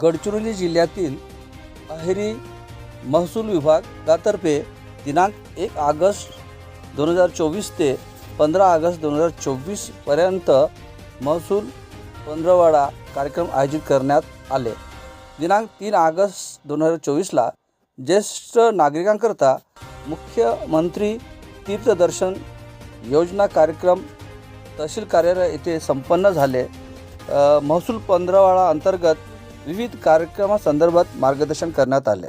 गडचिरोली जिल्ह्यातील अहेरी महसूल विभागातर्फे दिनांक एक ऑगस्ट दोन हजार चोवीस ते पंधरा ऑगस्ट दोन हजार चोवीसपर्यंत महसूल पंधरवाडा कार्यक्रम आयोजित करण्यात आले. दिनांक तीन ऑगस्ट दोन हजार चोवीसला ज्येष्ठ नागरिकांकरता मुख्यमंत्री तीर्थदर्शन योजना कार्यक्रम तहसील कार्यालय येथे संपन्न झाले. महसूल पंधरवाडा अंतर्गत विविध कार्यक्रमासंदर्भात मार्गदर्शन करण्यात आले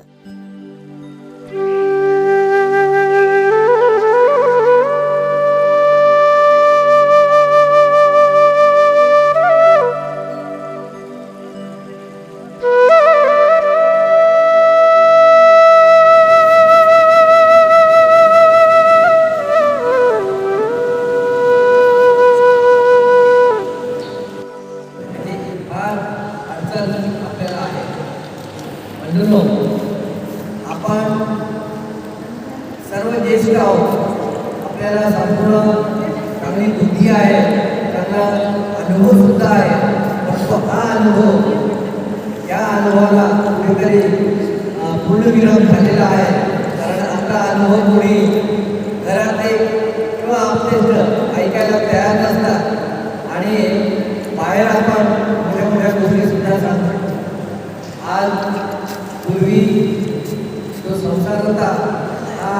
म्हणजे अनुभव आपण सर्व ज्येष्ठ आहोत. आपल्याला संपूर्ण चांगली बुद्धी आहे. चांगला अनुभव सुद्धा आहे. परंतु हा अनुभव या अनुभवाला कुठेतरी अं, पूर्णविराम झालेला आहे. कारण आपला अनुभव कोणी घरातले किंवा आपले ऐकायला तयार नसतात. आणि बाहेर आपण मोठ्या मोठ्या गोष्टी सुद्धा सांगतो आज पूर्वी जो संसार होता हा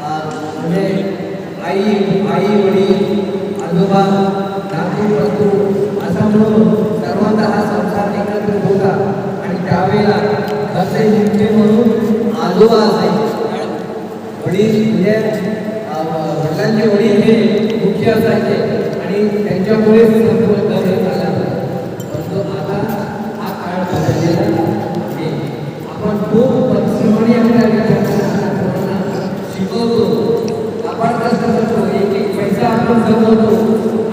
म्हणजे आई आई वडील आजोबा नातू पतू असा म्हणून सर्वांचा हा संसार एकत्र होता. आणि त्यावेळेला घरचे मुख्य म्हणजे म्हणून आजोबा असायचे वडील म्हणजे वडिलांचे वडील हे मुख्य असायचे. आणि त्यांच्यामुळेच संपूर्ण 感謝を